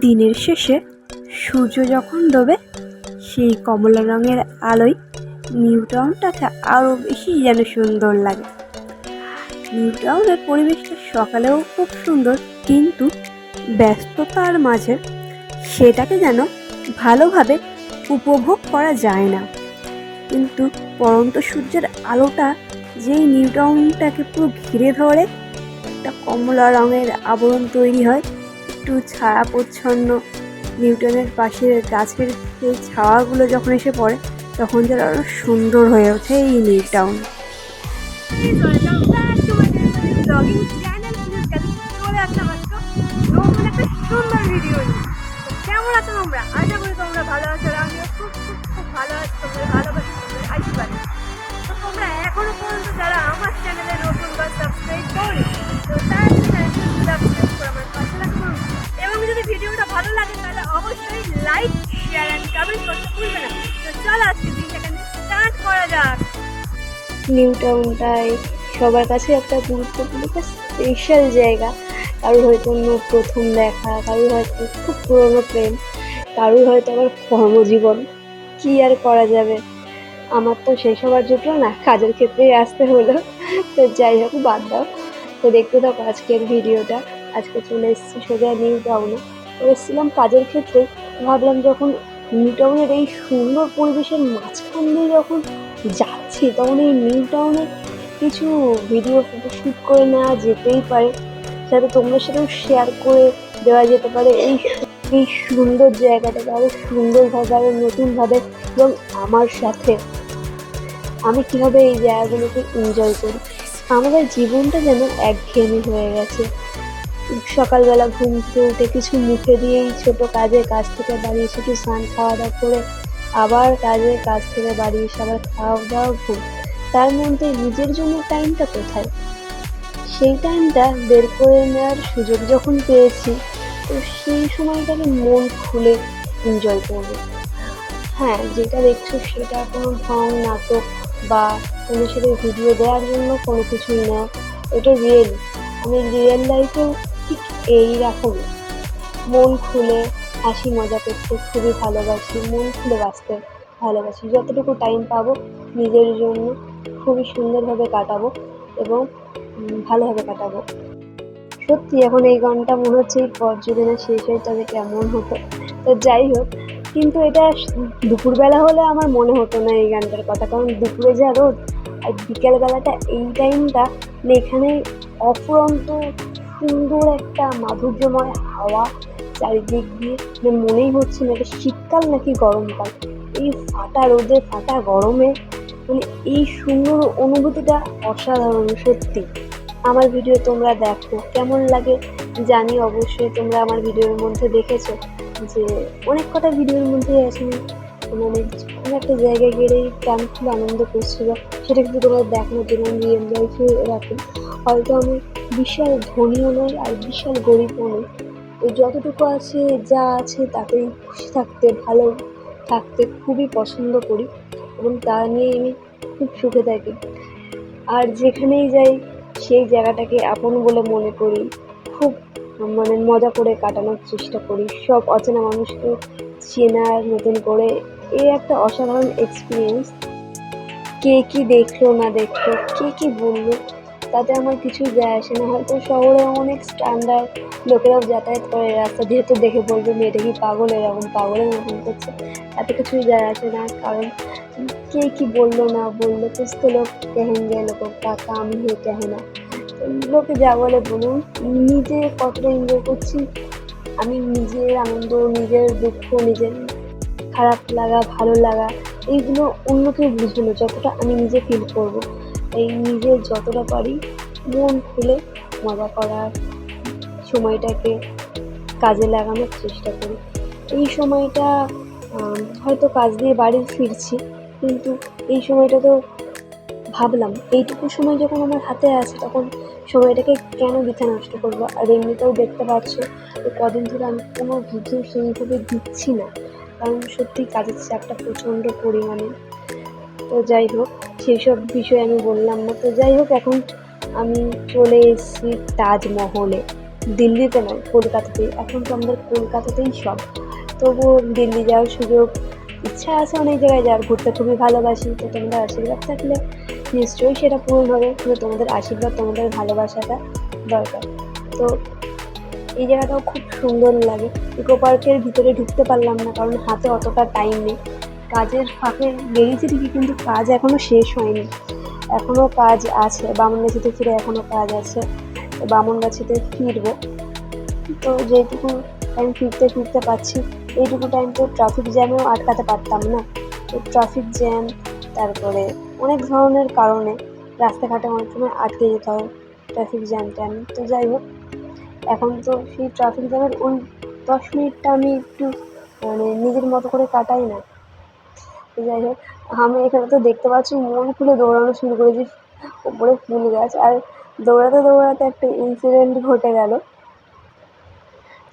দিনের শেষে সূর্য যখন ডোবে, সেই কমলা রঙের আলোয় নিউ টাউনটাকে আরও বেশি যেন সুন্দর লাগে। নিউ টাউনের পরিবেশটা সকালেও খুব সুন্দর, কিন্তু ব্যস্ততার মাঝে সেটাকে যেন ভালোভাবে উপভোগ করা যায় না। কিন্তু পরন্ত সূর্যের আলোটা যেই নিউ টাউনটাকে পুরো ঘিরে ধরে, একটা কমলা রঙের আবরণ তৈরি হয় একটু ছায়া প্রচ্ছন্ন নিউটনের পাশের গাছের সেই ছাওয়াগুলো যখন এসে পড়ে, তখন যেন আরও সুন্দর হয়ে ওঠে এই নিউ টাউন ভালো আছো ভালোবাসি আশীর্বাদ তো তোমরা এখনও পর্যন্ত যারা আমার অবশ্যই লাইক শেয়ার অ্যান্ড কমেন্ট করতে ভুলবে না। তো চলো আজকে স্টার্ট করা যাক। নিউ টাউনটাই সবার কাছে একটা গুরুত্বপূর্ণ একটা স্পেশাল জায়গা। কারোর হয়তো প্রথম দেখা, কারোর হয়তো খুব পুরনো প্রেম, কারোর হয়তো আবার কর্মজীবন। কি আর করা যাবে? আমার তো সেই সবার জুটলো না, কাজের ক্ষেত্রেই আসতে হলো। তো যাই হোক, বাদ দাও। তো দেখতে থাকো আজকের ভিডিওটা। আজকে চলে এসেছি সোজা নিউ টাউনে এসেছিলাম কাজের ক্ষেত্রে, ভাবলাম যখন নিউ টাউনের এই সুন্দর পরিবেশের মাঝখান দিয়ে যখন যাচ্ছি, তখন এই নিউ টাউনের কিছু ভিডিও ফটো শ্যুট করে নেওয়া যেতেই পারে। যাতে তোমাদের সাথেও শেয়ার করে দেওয়া যেতে পারে। এই এই সুন্দর জায়গাটাকে আরও সুন্দরভাবে আরও নতুনভাবে এবং আমার সাথে আমি কীভাবে এই জায়গাগুলোকে এনজয় করি? আমাদের জীবনটা যেন একঘেয়েমি হয়ে গেছে। সকালবেলা ঘুম থেকে উঠে কিছু মুখে দিয়েই ছোট কাজে কাজ থেকে বাড়ি এসে একটু স্নান খাওয়া দাওয়া করে আবার কাজে কাজ থেকে বাড়ি এসে আবার খাওয়া দাওয়া ঘুম। তার মধ্যে নিজের জন্য টাইমটা কোথায়? সেই টাইমটা বের করে নেওয়ার সুযোগ যখন পেয়েছি, তো সেই সময়টাকে মন খুলে এনজয় করব। হ্যাঁ যেটা দেখছ সেটা কোনো ঢং নাটক বা কোনো সাথে ভিডিও দেওয়ার জন্য কোনো কিছুই না। এটা রিয়েল আমি রিয়েল লাইফেও ঠিক এই রকম। মন খুলে হাসি মজা করতে খুবই ভালোবাসি, মন খুলে বাঁচতে ভালোবাসি। যতটুকু টাইম পাবো নিজের জন্য খুবই সুন্দরভাবে কাটাবো এবং ভালোভাবে কাটাবো। সত্যি এখন এই গানটা মনে হচ্ছে এই পর শেষ হয় তবে কেমন হতো। তো যাই হোক, কিন্তু এটা দুপুরবেলা হলে আমার মনে হতো না এই গানটার কথা। কারণ দুপুরে যা রোদ আর বিকেলবেলাটা এই টাইমটা মানে এখানে অফুরন্ত সুন্দর একটা মাধুর্যময় হাওয়া চারিদিক দিয়ে। মানে মনেই হচ্ছে না এটা শীতকাল নাকি গরমকাল। এই ফাটা রোদে, ফাটা গরমে মানে এই সুন্দর অনুভূতিটা অসাধারণ, সত্যি। আমার ভিডিও তোমরা দেখো, কেমন লাগে জানি অবশ্যই তোমরা আমার ভিডিওর মধ্যে দেখেছ যে অনেক কটা ভিডিওর মধ্যে আছে। মানে কোনো একটা জায়গায় গেলেই প্রাণ খুব আনন্দ করছিল, সেটা কিন্তু তোমরা দেখো জন্য আমি রিয়েল লাইফে রাখি। হয়তো আমি বিশাল ধনীও নই আর বিশাল গরিবও নই। তো যতটুকু আছে, যা আছে, তাতেই খুশি থাকতে, ভালো থাকতে খুবই পছন্দ করি এবং তা নিয়ে আমি খুব সুখে থাকি। আর যেখানেই যাই, সেই জায়গাটাকে আপন বলে মনে করি, খুব মানে মজা করে কাটানোর চেষ্টা করি। সব অচেনা মানুষকে চেনার নতুন করে এই একটা অসাধারণ এক্সপিরিয়েন্স কে কি দেখল না দেখল, কে কি বলল তাতে আমার কিছুই যায় আসে না। হয়তো শহরে অনেক স্ট্যান্ডার্ড লোকেরাও যাতায়াত করে রাস্তা দিয়ে তো দেখে বলবে, মেয়েটা কি পাগল? এরকম পাগলের মতন করছে। এত কিছুই যায় আসে না, কারণ কে কি বলল না বলল তো লোক কেহেঙ্গে লোক টাকা আমি হে কেহে না লোকে যা বলে বলুন, নিজে কতটা এনজয় করছি, আমি নিজের আনন্দ, নিজের দুঃখ, নিজের খারাপ লাগা, ভালো লাগা, এইগুলো অন্যকে বুঝলো না, যতটা আমি নিজে ফিল করব। এই নিজে যতটা পারি মন খুলে মজা করার সময়টাকে কাজে লাগানোর চেষ্টা করি। এই সময়টা হয়তো কাজ দিয়ে বাড়ি ফিরছি, কিন্তু এই সময়টা তো ভাবলাম, এইটুকু সময় যখন আমার হাতে আছে, তখন সময়টাকে কেন বৃথা নষ্ট করব? আর এমনিতেও দেখতে পাচ্ছ কদিন ধরে আমি কোনো ভিডিও সেইভাবে দিচ্ছি না। কারণ সত্যি কাজের চাপটা প্রচণ্ড পরিমাণে। তো যাই হোক সেই সব বিষয়ে আমি বললাম না। তো যাই হোক, এখন আমি চলে এসেছি তাজমহলে। দিল্লিতে নয়, কলকাতাতেই। এখন তো আমাদের কলকাতাতেই সব। তবুও দিল্লি যাওয়ার সুযোগ, ইচ্ছা আছে অনেক জায়গায় যাওয়ার। ঘুরতে খুবই ভালোবাসি। তো তোমাদের আশীর্বাদ থাকলে নিশ্চয়ই সেটা পূরণ হবে। কিন্তু তোমাদের আশীর্বাদ, তোমাদের ভালোবাসাটা দরকার। তো এই জায়গাটাও খুব সুন্দর লাগে। ইকো পার্কের ভিতরে ঢুকতে পারলাম না, কারণ হাতে অতটা টাইম নেই। কাজের ফাঁকে বেরিয়েছি ঠিকই, কিন্তু কাজ এখনও শেষ হয়নি। এখনও কাজ আছে বামনগাছিতে ফিরে এখনও কাজ আছে বামনগাছিতে ফিরবো। তো যেটুকু টাইম ফিরতে ফিরতে পারছি এইটুকু টাইম তো ট্রাফিক জ্যামেও আটকাতে পারতাম না। তো ট্রাফিক জ্যাম তারপরে অনেক ধরনের কারণে রাস্তাঘাটে অনেক সময় আটকে যেতে হয় ট্রাফিক জ্যাম ট্যাম তো যাই হোক, এখন তো সেই ট্রাফিক জ্যামের ওই দশ মিনিটটা আমি একটু মানে নিজের মতো করে কাটাই না। যাই হোক আমি এখানে তো দেখতে পাচ্ছি মন খুলে দৌড়ানো শুরু করেছি। ওপরে ফুল গাছ। আর দৌড়াতে দৌড়াতে একটা ইনসিডেন্ট ঘটে গেল।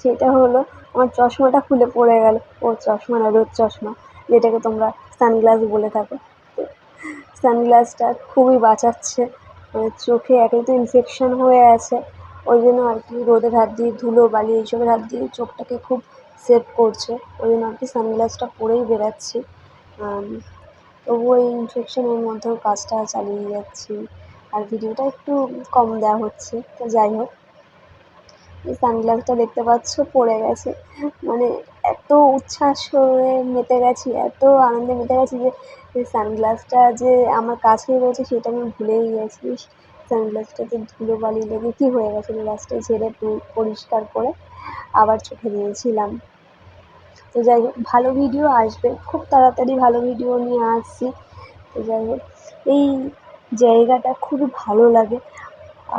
সেটা হলো আমার চশমাটা খুলে পড়ে গেল। ও চশমা না, রোদ চশমা, যেটাকে তোমরা সানগ্লাস বলে থাকো। সানগ্লাসটা খুবই বাঁচাচ্ছে। মানে চোখে একেই তো ইনফেকশন হয়ে আছে। ওই জন্য আর কি রোদের হাত দিয়ে, ধুলো, বালি, এইসবের হাত দিয়ে চোখটাকে খুব সেভ করছে। ওই জন্য আর কি সানগ্লাসটা পরেই বেরাচ্ছি। তবুও এই ইনফেকশনের মধ্যেও কাজটা চালিয়ে যাচ্ছি। আর ভিডিওটা একটু কম দেওয়া হচ্ছে, তো যাই হোক। এই সানগ্লাসটা দেখতে পাচ্ছ, পড়ে গেছে। মানে এত উচ্ছ্বাস হয়ে মেতে গেছি, এত আনন্দে মেতে গেছি যে সানগ্লাসটা যে আমার কাছে রয়েছে সেটা আমি ভুলেই গেছি। সানগ্লাসটাতে ধুলো বালি লেগে কী হয়ে গেছিল লাস্টে ঝেড়ে পরিষ্কার করে আবার চোখে দিয়েছিলাম। তো যাই হোক, ভালো ভিডিও আসবে। খুব তাড়াতাড়ি ভালো ভিডিও নিয়ে আসছি। তো যাই হোক, এই জায়গাটা খুবই ভালো লাগে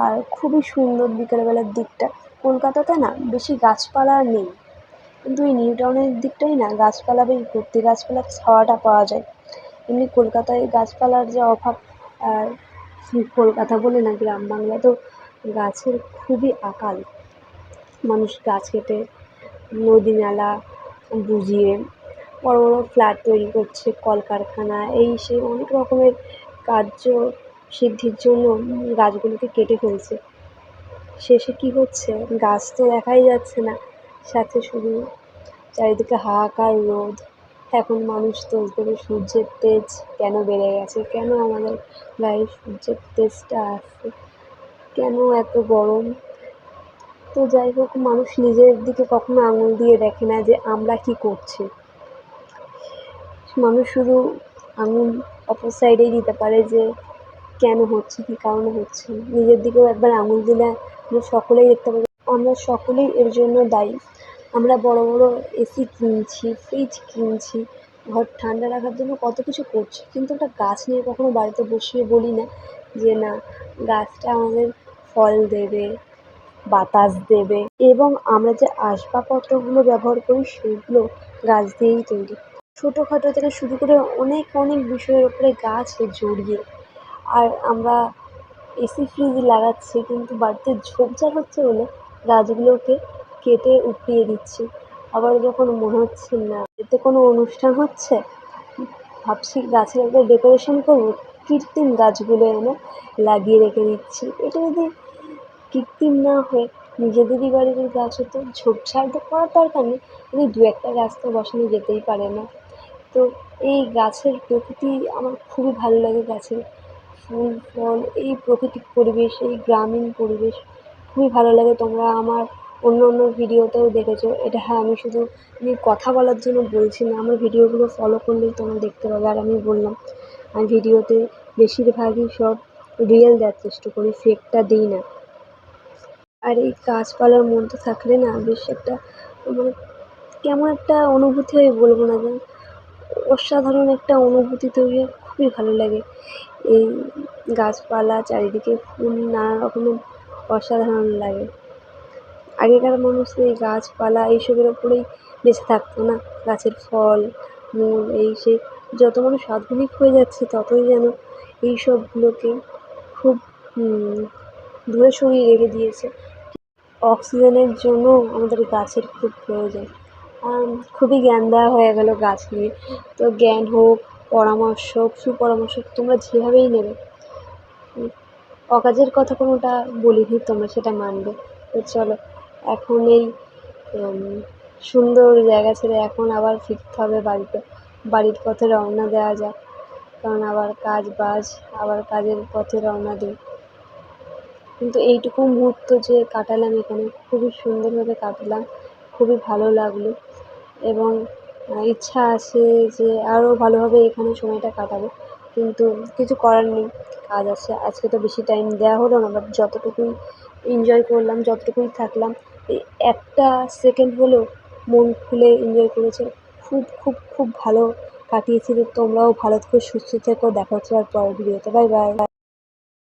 আর খুবই সুন্দর বিকেলবেলার দিকটা। কলকাতাতে না বেশি গাছপালা নেই, কিন্তু এই নিউ টাউনের দিকটাই না গাছপালা বেশ ভর্তি গাছপালার ছাওয়াটা পাওয়া যায়। এমনি কলকাতায় গাছপালার যে অভাব আর কলকাতা বলে না গ্রাম বাংলা, তো গাছের খুবই আকাল। মানুষ গাছ কেটে, নদী নালা বুঝিয়ে বড় বড় ফ্ল্যাট তৈরি করছে, কলকারখানা, এই সেই অনেক রকমের কার্য সিদ্ধির জন্য গাছগুলোকে কেটে ফেলছে। শেষে কী হচ্ছে? গাছ তো দেখাই যাচ্ছে না। সাথে শুধু চারিদিকে হাহাকার রোদ। এখন মানুষ তো দেবে সূর্যের তেজ কেন বেড়ে গেছে? কেন আমাদের গায়ে সূর্যের তেজটা আসছে? কেন এত গরম? তো যাই হোক, মানুষ নিজের দিকে কখনো আঙুল দিয়ে দেখে না যে আমরা কী করছি। মানুষ শুধু আঙুল অপর সাইডেই দিতে পারে যে কেন হচ্ছে, কী কারণে হচ্ছে। নিজের দিকেও একবার আঙুল দিলে আমরা সকলেই দেখতে পাবো। আমরা সকলেই এর জন্য দায়ী। আমরা বড় বড় এসি কিনছি ফ্রিজ কিনছি, ঘর ঠান্ডা রাখার জন্য কত কিছু করছি। কিন্তু একটা গাছ নিয়ে কখনো বাড়িতে বসিয়ে বলি না যে, না, গাছটা আমাদের ফল দেবে বাতাস দেবে এবং আমরা যে আসবাবপত্রগুলো ব্যবহার করি সেগুলো গাছ দিয়েই তৈরি। ছোটোখাটো থেকে শুরু করে অনেক অনেক বিষয়ের ওপরে গাছ জড়িয়ে। আর আমরা এসি ফ্রিজ লাগাচ্ছি, কিন্তু বাড়িতে ঝোপঝাড় হচ্ছে বলে গাছগুলোকে কেটে উপড়িয়ে দিচ্ছি। আবার যখন মনে হচ্ছে না, এতে কোনো অনুষ্ঠান হচ্ছে? ভাবছি গাছের একটা ডেকোরেশন করব, কৃত্রিম গাছগুলো এনে লাগিয়ে রেখে দিচ্ছি। এটা যদি কৃত্রিম না হয়ে নিজেদেরই বাড়ির গাছ হতো ঝোপঝাড় তো করার দরকার নেই, কিন্তু দু একটা গাছ তো বসানো যেতেই পারে না। তো এই গাছের প্রকৃতি আমার খুবই ভালো লাগে, গাছের ফুল, ফল, এই প্রকৃতিক পরিবেশ, এই গ্রামীণ পরিবেশ খুবই ভালো লাগে। তোমরা আমার অন্য অন্য ভিডিওতেও দেখেছ, এটা হ্যাঁ আমি শুধু আমি কথা বলার জন্য বলছি না, আমার ভিডিওগুলো ফলো করলেই তোমরা দেখতে পাবে। আর আমি বললাম, আমি ভিডিওতে বেশিরভাগই সব রিয়েল দেওয়ার চেষ্টা করি ফেকটা দিই না। আর এই গাছপালার মধ্যে থাকলে না বেশ একটা মানে কেমন একটা অনুভূতি হয় বলব না যে অসাধারণ একটা অনুভূতি তৈরি হয়, খুবই ভালো লাগে। এই গাছপালা চারিদিকে ফুল নানা রকমের অসাধারণ লাগে। আগেকার মানুষ এই গাছপালা এইসবের ওপরেই বেঁচে থাকতো না। গাছের ফল, মূল, এই সেই যত মানুষ আধুনিক হয়ে যাচ্ছে ততই যেন এই সবগুলোকে খুব দূরে সরিয়ে রেখে দিয়েছে। অক্সিজেনের জন্য আমাদের গাছের খুব প্রয়োজন। খুবই জ্ঞান দেওয়া হয়ে গেল গাছ নিয়ে। তো জ্ঞান হোক, পরামর্শ হোক, সুপরামর্শ তোমরা যেভাবেই নেবে। অকাজের কথা কোনোটা বলিনি, তোমরা সেটা মানবে। তো চলো, এখন এই সুন্দর জায়গা ছেড়ে এখন আবার ফিরতে হবে বাড়িতে। বাড়ির পথে রওনা দেওয়া যাক। কারণ আবার কাজ বাজ, আবার কাজের পথে রওনা দিই। কিন্তু এইটুকু মুহূর্ত যে কাটালাম এখানে, খুবই সুন্দরভাবে কাটালাম, খুবই ভালো লাগল এবং ইচ্ছা আছে যে আরও ভালোভাবে এখানে সময়টা কাটাবো, কিন্তু কিছু করার নেই, কাজ আছে, আজকে তো বেশি টাইম দেওয়া হলো না বাট যতটুকুই এনজয় করলাম, যতটুকুই থাকলাম, এই একটা সেকেন্ড হলেও মন খুলে এনজয় করেছে, খুব খুব খুব ভালো কাটিয়েছি তোমরাও ভালো থেকো, সুস্থ থেকো, দেখা হচ্ছে আর পরের ভিডিওতে বাই বাই